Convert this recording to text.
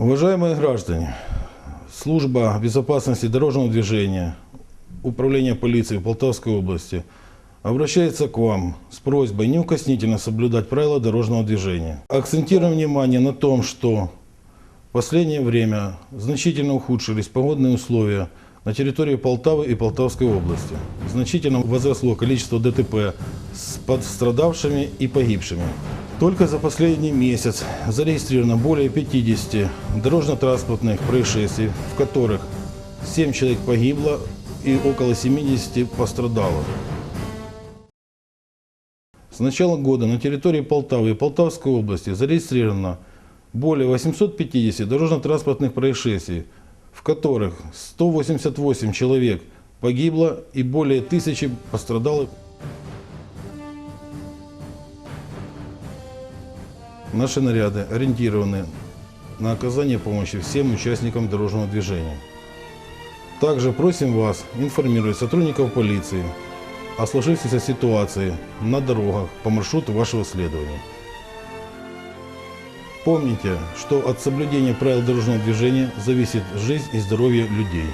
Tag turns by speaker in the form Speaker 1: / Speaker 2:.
Speaker 1: Уважаемые граждане, служба безопасности дорожного движения, управление полиции Полтавской области обращается к вам с просьбой неукоснительно соблюдать правила дорожного движения. Акцентируем внимание на том, что в последнее время значительно ухудшились погодные условия на территории Полтавы и Полтавской области. Значительно возросло количество ДТП с пострадавшими и погибшими. Только за последний месяц зарегистрировано более 50 дорожно-транспортных происшествий, в которых 7 человек погибло и около 70 пострадало. С начала года на территории Полтавы и Полтавской области зарегистрировано более 850 дорожно-транспортных происшествий, в которых 188 человек погибло и более тысячи пострадало. Наши наряды ориентированы на оказание помощи всем участникам дорожного движения. Также просим вас информировать сотрудников полиции о сложившейся ситуации на дорогах по маршруту вашего следования. Помните, что от соблюдения правил дорожного движения зависит жизнь и здоровье людей.